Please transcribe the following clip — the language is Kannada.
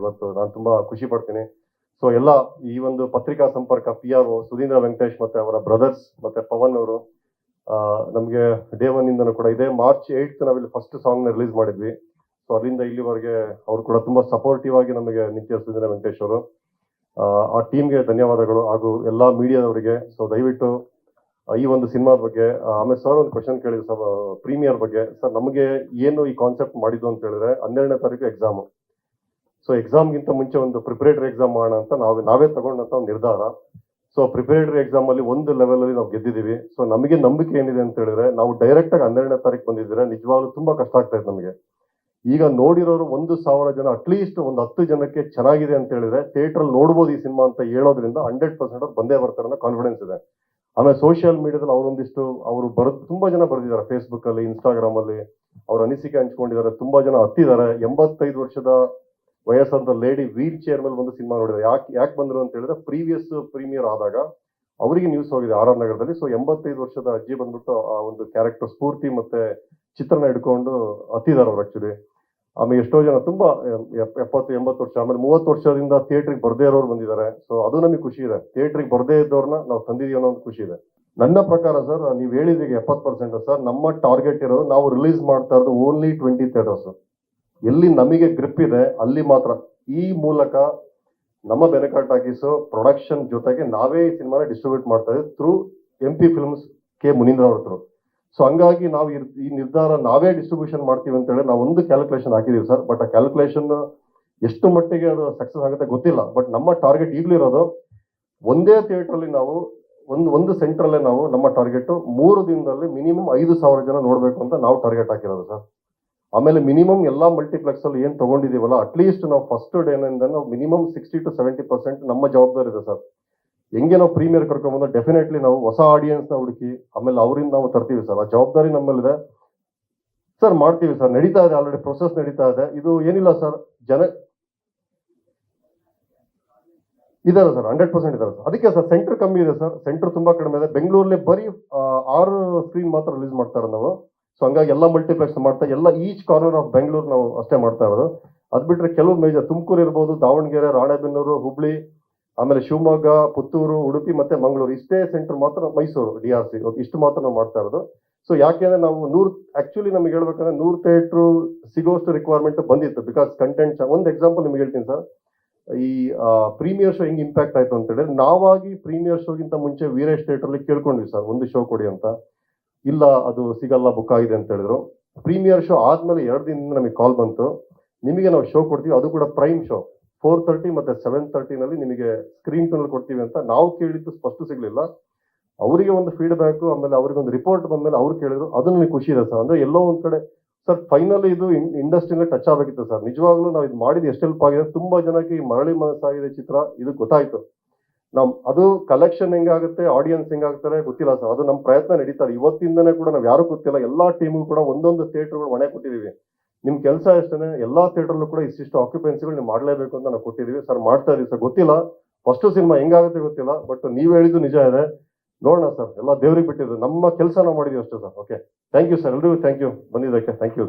ಇವತ್ತು ನಾನು ತುಂಬಾ ಖುಷಿ ಪಡ್ತೀನಿ. ಸೊ ಎಲ್ಲ ಈ ಒಂದು ಪತ್ರಿಕಾ ಸಂಪರ್ಕ ಪಿ ಆರ್ ಸುಧೀಂದ್ರ ವೆಂಕಟೇಶ್ ಮತ್ತೆ ಅವರ ಬ್ರದರ್ಸ್ ಮತ್ತೆ ಪವನ್ ಅವರು ನಮಗೆ ಡೇ ಒನ್ ಇಂದನೂ ಕೂಡ ಇದೆ. ಮಾರ್ಚ್ ಏಯ್ಟ್ ನಾವಿಲ್ಲಿ ಫಸ್ಟ್ ಸಾಂಗ್ ರಿಲೀಸ್ ಮಾಡಿದ್ವಿ. ಸೊ ಅಲ್ಲಿಂದ ಇಲ್ಲಿವರೆಗೆ ಅವರು ಕೂಡ ತುಂಬಾ ಸಪೋರ್ಟಿವ್ ಆಗಿ ನಮಗೆ ನಿತ್ಯ ಸುಧೀಂದ್ರ ವೆಂಕಟೇಶ್ ಅವರು ಆ, ಆ ಟೀಮ್ಗೆ ಧನ್ಯವಾದಗಳು ಹಾಗೂ ಎಲ್ಲಾ ಮೀಡಿಯಾದವರಿಗೆ. ಸೊ ದಯವಿಟ್ಟು ಈ ಒಂದು ಸಿನಿಮಾದ ಬಗ್ಗೆ ಆಮೇಲೆ ಸರ್ ಒಂದು ಕ್ವಶನ್ ಕೇಳಿದ್ರು ಸರ್ ಪ್ರೀಮಿಯರ್ ಬಗ್ಗೆ. ಸರ್ ನಮಗೆ ಏನು ಈ ಕಾನ್ಸೆಪ್ಟ್ ಮಾಡಿದ್ದು ಅಂತ ಹೇಳಿದ್ರೆ ಹನ್ನೆರಡನೇ ತಾರೀಕು ಎಕ್ಸಾಮ್ ಸೊ ಎಕ್ಸಾಮ್ಗಿಂತ ಮುಂಚೆ ಒಂದು ಪ್ರಿಪರೇಟರಿ ಎಕ್ಸಾಮ್ ಮಾಡೋಣ ಅಂತ ನಾವು, ನಾವೇ ತಗೊಂಡಂತ ಒಂದು ನಿರ್ಧಾರ. ಸೊ ಪ್ರಿಪರೇಟರಿ ಎಕ್ಸಾಮ್ ಅಲ್ಲಿ ಒಂದು ಲೆವೆಲ್ ಅಲ್ಲಿ ನಾವು ಗೆದ್ದಿದ್ದೀವಿ. ಸೊ ನಮಗೆ ನಂಬಿಕೆ ಏನಿದೆ ಅಂತ ಹೇಳಿದ್ರೆ, ನಾವು ಡೈರೆಕ್ಟ್ ಆಗಿ ಹನ್ನೆರಡನೇ ತಾರೀಕು ಬಂದಿದ್ರೆ ನಿಜವಾಗ್ಲೂ ತುಂಬಾ ಕಷ್ಟ ಆಗ್ತಾ ಇದೆ ನಮಗೆ. ಈಗ ನೋಡಿರೋರು ಒಂದು ಸಾವಿರ ಜನ ಅಟ್ಲೀಸ್ಟ್ ಒಂದು ಹತ್ತು ಜನಕ್ಕೆ ಚೆನ್ನಾಗಿದೆ ಅಂತ ಹೇಳಿದ್ರೆ ಥಿಯೇಟರ್ ಅಲ್ಲಿ ನೋಡ್ಬೋದು ಈ ಸಿನಿಮಾ ಅಂತ ಹೇಳೋದ್ರಿಂದ ಹಂಡ್ರೆಡ್ ಪರ್ಸೆಂಟ್ ಅವ್ರು ಬಂದೇ ಬರ್ತಾರೆ ಅನ್ನೋ ಕಾನ್ಫಿಡೆನ್ಸ್ ಇದೆ. ಆಮೇಲೆ ಸೋಷಿಯಲ್ ಮೀಡಿಯಾದಲ್ಲಿ ಅವರೊಂದಿಷ್ಟು ಅವರು ಬರೋದು ತುಂಬಾ ಜನ ಬರೆದಿದ್ದಾರೆ. ಫೇಸ್ಬುಕ್ ಅಲ್ಲಿ ಇನ್ಸ್ಟಾಗ್ರಾಮ್ ಅಲ್ಲಿ, ಅವ್ರ ಅನಿಸಿಕೆ ಹಂಚ್ಕೊಂಡಿದ್ದಾರೆ, ತುಂಬಾ ಜನ ಹತ್ತಿದ್ದಾರೆ. ಎಂಬತ್ತೈದು ವರ್ಷದ ವಯಸ್ಸಂತ ಲೇಡಿ ವೀಲ್ ಚೇರ್ ಮೇಲೆ ಬಂದು ಸಿನಿಮಾ ನೋಡಿದ್ರು ಯಾಕೆ ಯಾಕೆ ಬಂದರು ಅಂತ ಹೇಳಿದ್ರೆ ಪ್ರೀವಿಯಸ್ ಪ್ರೀಮಿಯರ್ ಆದಾಗ ಅವರಿಗೆ ನ್ಯೂಸ್ ಹೋಗಿದೆ ಆರ್ ಆರ್ ನಗರದಲ್ಲಿ. ಸೊ ಎಂಬತ್ತೈದು ವರ್ಷದ ಅಜ್ಜಿ ಬಂದ್ಬಿಟ್ಟು ಆ ಒಂದು ಕ್ಯಾರೆಕ್ಟರ್ ಸ್ಫೂರ್ತಿ ಮತ್ತೆ ಚಿತ್ರಣ ಹಿಡ್ಕೊಂಡು ಹತ್ತಿದ್ದಾರೆ ಅವ್ರು ಆಕ್ಚುಲಿ ಆಮೇಲೆ ಎಷ್ಟೋ ಜನ ತುಂಬಾ ಎಪ್- ಎಪ್ಪತ್ತು, ಎಂಬತ್ತು ವರ್ಷ, ಆಮೇಲೆ ಮೂವತ್ತು ವರ್ಷದಿಂದ ಥಿಯೇಟ್ರಿಗೆ ಬರದೇ ಇರೋರು ಬಂದಿದ್ದಾರೆ. ಸೊ ಅದು ನಮಗೆ ಖುಷಿ ಇದೆ. ಥಿಯೇಟ್ರಿಗೆ ಬರದೇ ಇದ್ದವ್ರನ್ನ ನಾವು ತಂದಿದೀವಿ ಅನ್ನೋ ಒಂದು ಖುಷಿ ಇದೆ. ನನ್ನ ಪ್ರಕಾರ ಸರ್ ನೀವು ಹೇಳಿದೀಗ ಎಪ್ಪತ್ತು ಪರ್ಸೆಂಟ್ ಸರ್ ನಮ್ಮ ಟಾರ್ಗೆಟ್ ಇರೋದು ನಾವು ರಿಲೀಸ್ ಮಾಡ್ತಾ ಇರೋದು ಓನ್ಲಿ ಟ್ವೆಂಟಿ ಥಿಯೇಟರ್ಸ್ ಎಲ್ಲಿ ನಮಗೆ ಗ್ರಿಪ್ ಇದೆ, ಅಲ್ಲಿ ಮಾತ್ರ. ಈ ಮೂಲಕ ನಮ್ಮ ಬೆನಕ ಟಾಕೀಸ್ ಪ್ರೊಡಕ್ಷನ್ ಜೊತೆಗೆ ನಾವೇ ಈ ಸಿನಿಮಾನ ಡಿಸ್ಟ್ರಿಬ್ಯೂಟ್ ಮಾಡ್ತಾ ಇದ್ದೀವಿ through M P films K Munindra ಅವ್ರ ಥ್ರೂ ಸೊ ಹಂಗಾಗಿ ನಾವು ಈ ನಿರ್ಧಾರ ನಾವೇ ಡಿಸ್ಟ್ರಿಬ್ಯೂಷನ್ ಮಾಡ್ತೀವಿ ಅಂತ ಹೇಳಿ ನಾವು ಒಂದು ಕ್ಯಾಲ್ಕುಲೇಷನ್ ಹಾಕಿದೀವಿ ಸರ್. ಬಟ್ ಆ ಕ್ಯಾಲ್ಕುಲೇಷನ್ ಎಷ್ಟು ಮಟ್ಟಿಗೆ ಅದು ಸಕ್ಸಸ್ ಆಗುತ್ತೆ ಗೊತ್ತಿಲ್ಲ. ಬಟ್ ನಮ್ಮ ಟಾರ್ಗೆಟ್ ಈಗಲೂ ಇರೋದು ಒಂದೇ ಥಿಯೇಟ್ರಲ್ಲಿ ನಾವು ಒಂದು ಒಂದು ಸೆಂಟ್ರಲ್ಲೇ ನಾವು ನಮ್ಮ ಟಾರ್ಗೆಟ್ ಮೂರು ದಿನದಲ್ಲಿ ಮಿನಿಮಮ್ ಐದು ಸಾವಿರ ಜನ ನೋಡಬೇಕು ಅಂತ ನಾವು ಟಾರ್ಗೆಟ್ ಹಾಕಿರೋದು ಸರ್. ಆಮೇಲೆ ಮಿನಿಮಮ್ ಎಲ್ಲ ಮಲ್ಟಿಪ್ಲೆಕ್ಸ್ ಅಲ್ಲಿ ಏನ್ ತಗೊಂಡಿದೀವಲ್ಲ ಅಟ್ಲೀಸ್ಟ್ ನಾವು ಫಸ್ಟ್ ಡೇನಿಂದ ನಾವು minimum sixty to seventy percent ನಮ್ಮ ಜವಾಬ್ದಾರಿ ಇದೆ ಸರ್. ಹೆಂಗೆ ನಾವು ಪ್ರೀಮಿಯರ್ ಕರ್ಕೊಂಡ್ಬಂದ್ರೆ ಡೆಫಿನೆಟ್ಲಿ ನಾವು ಹೊಸ ಆಡಿಯನ್ಸ್ನ ಹುಡುಕಿ, ಆಮೇಲೆ ಅವರಿಂದ ನಾವು ತರ್ತೀವಿ ಸರ್. ಆ ಜವಾಬ್ದಾರಿ ನಮ್ಮಲ್ಲಿದೆ. ಸರ್, ಮಾಡ್ತೀವಿ ಸರ್. ನಡೀತಾ ಇದೆ ಆಲ್ರೆಡಿ ಪ್ರೊಸೆಸ್ ನಡೀತಾ ಇದೆ. ಇದು ಏನಿಲ್ಲ ಸರ್. ಜನ ಇದಾರೆ ಸರ್ ಹಂಡ್ರೆಡ್ ಪರ್ಸೆಂಟ್ ಇದಾರೆ ಸರ್. ಅದಕ್ಕೆ ಸರ್ ಸೆಂಟರ್ ಕಮ್ಮಿ ಇದೆ ಸರ್. ಸೆಂಟರ್ ತುಂಬಾ ಕಡಿಮೆ ಇದೆ. ಬೆಂಗಳೂರಲ್ಲಿ ಬರೀ ಆರು ಸ್ಕ್ರೀನ್ ಮಾತ್ರ ರಿಲೀಸ್ ಮಾಡ್ತಾರೆ ನಾವು. ಸೊ ಹಂಗಾಗಿ ಎಲ್ಲ ಮಲ್ಟಿಪ್ಲೆಕ್ಸ್ ಮಾಡ್ತಾ, ಎಲ್ಲ ಈಚ್ ಕಾರ್ನರ್ ಆಫ್ ಬೆಂಗಳೂರು ನಾವು ಅಷ್ಟೇ ಮಾಡ್ತಾ ಇರೋದು. ಅದು ಬಿಟ್ಟರೆ ಕೆಲವು ಮೇಜರ್ ತುಮಕೂರು ಇರ್ಬೋದು, ದಾವಣಗೆರೆ, ರಾಣೆಬೆನ್ನೂರು, ಹುಬ್ಳಿ, ಆಮೇಲೆ ಶಿವಮೊಗ್ಗ, ಪುತ್ತೂರು, ಉಡುಪಿ ಮತ್ತೆ ಮಂಗಳೂರು. ಇಷ್ಟೇ ಸೆಂಟರ್ ಮಾತ್ರ ಮೈಸೂರು ಡಿ ಆರ್ ಸಿ ಇಷ್ಟು ಮಾತ್ರ ನಾವು ಮಾಡ್ತಾ ಇರೋದು. ಸೊ ಯಾಕೆಂದ್ರೆ ನಾವು ನೂರ್ ಆಕ್ಚುಲಿ ನಮ್ಗೆ ಹೇಳ್ಬೇಕಂದ್ರೆ ನೂರ್ ಥಿಯೇಟ್ರು ಸಿಗೋಷ್ಟು ರಿಕ್ವೈರ್ಮೆಂಟ್ ಬಂದಿತ್ತು. ಬಿಕಾಸ್ ಕಂಟೆಂಟ್ ಒಂದು ಎಕ್ಸಾಂಪಲ್ ನಿಮ್ಗೆ ಹೇಳ್ತೀನಿ ಸರ್ ಈ ಪ್ರೀಮಿಯರ್ ಶೋ ಹೆಂಗ್ ಇಂಪ್ಯಾಕ್ಟ್ ಆಯ್ತು ಅಂತ ಹೇಳಿದ್ರೆ, ನಾವಾಗಿ ಪ್ರೀಮಿಯರ್ ಶೋಗಿಂತ ಮುಂಚೆ ವೀರೇಶ್ ಥಿಯೇಟರ್ ಅಲ್ಲಿ ಕೇಳ್ಕೊಂಡ್ವಿ ಸರ್ ಒಂದು ಶೋ ಕೊಡಿ ಅಂತ. ಇಲ್ಲ, ಅದು ಸಿಗಲ್ಲ ಬುಕ್ ಆಗಿದೆ ಅಂತ ಹೇಳಿದ್ರು. ಪ್ರೀಮಿಯರ್ ಶೋ ಆದ್ಮೇಲೆ ಎರಡು ದಿನದಿಂದ ನಮಗೆ ಕಾಲ್ ಬಂತು. ನಿಮಗೆ ನಾವು ಶೋ ಕೊಡ್ತೀವಿ, ಅದು ಕೂಡ ಪ್ರೈಮ್ ಶೋ ಫೋರ್ ತರ್ಟಿ ಮತ್ತೆ ಸೆವೆನ್ ತರ್ಟಿನಲ್ಲಿ ನಿಮಗೆ ಸ್ಕ್ರೀನ್ ಟೂನಲ್ಲಿ ಕೊಡ್ತೀವಿ ಅಂತ ನಾವು ಕೇಳಿದ್ದು ಸ್ಪಷ್ಟ ಸಿಗಲಿಲ್ಲ. ಅವರಿಗೆ ಒಂದು ಫೀಡ್ಬ್ಯಾಕ್ ಆಮೇಲೆ ಅವ್ರಿಗೆ ಒಂದು ರಿಪೋರ್ಟ್ ಬಂದ್ಮೇಲೆ ಅವ್ರು ಕೇಳಿದ್ರು. ಅದು ನನಗೆ ಖುಷಿ ಇದೆ ಸರ್. ಅಂದ್ರೆ ಎಲ್ಲೋ ಒಂದ್ ಕಡೆ, ಸರ್ ಫೈನಲ್ ಇದು ಇಂಡಸ್ಟ್ರಿನಲ್ಲಿ ಟಚ್ ಆಗಬೇಕಿತ್ತು ಸರ್. ನಿಜವಾಗ್ಲೂ ನಾವು ಇದು ಮಾಡಿದ ಎಷ್ಟು ಹೆಲ್ಪ್ ಆಗಿದೆ. ತುಂಬಾ ಜನಕ್ಕೆ ಈ ಮರಳಿ ಮನಸ್ಸಾಗಿದೆ ಚಿತ್ರ. ಇದು ಗೊತ್ತಾಯ್ತು. ನಮ್, ಅದು ಕಲೆಕ್ಷನ್ ಹೆಂಗಾಗುತ್ತೆ ಆಡಿಯನ್ಸ್ ಹೆಂಗಾಗ್ತಾರೆ ಗೊತ್ತಿಲ್ಲ ಸರ್ ಅದು ನಮ್ಮ ಪ್ರಯತ್ನ ನಡೀತಾರೆ ಇವತ್ತಿಂದನೇ ಕೂಡ ನಾವು ಯಾರು ಗೊತ್ತಿಲ್ಲ. ಎಲ್ಲಾ ಟೀಮು ಕೂಡ ಒಂದೊಂದು ಥಿಯೇಟರ್ಗಳು ಮನೆ ಕೊಟ್ಟಿದೀವಿ. ನಿಮ್ ಕೆಲಸ ಎಷ್ಟೇ ಎಲ್ಲಾ ಥಿಯೇಟರ್ಲು ಕೂಡ ಇಷ್ಟಿಷ್ಟು ಆಕ್ಯುಪೆನ್ಸಿಗಳು ನೀವು ಮಾಡಲೇಬೇಕು ಅಂತ ನಾವು ಕೊಟ್ಟಿದೀವಿ. ಸರ್ ಮಾಡ್ತಾ ಇದೀವಿ ಸರ್ ಗೊತ್ತಿಲ್ಲ. ಫಸ್ಟ್ ಸಿನಿಮಾ ಹೆಂಗಾಗುತ್ತೆ ಗೊತ್ತಿಲ್ಲ. ಬಟ್ ನೀವು ಹೇಳಿದ್ದು ನಿಜ ಇದೆ. ನೋಡೋಣ ಸರ್ ಎಲ್ಲ ದೇವ್ರಿಗೆ ಬಿಟ್ಟಿದ್ದು. ನಮ್ಮ ಕೆಲಸ ನಾವು ಮಾಡಿದೀವಿ ಅಷ್ಟೇ sir okay thank you sir ಎಲ್ರಿಗೂ ಥ್ಯಾಂಕ್ ಯು ಬಂದಿದ್ದಕ್ಕೆ ಥ್ಯಾಂಕ್ ಯು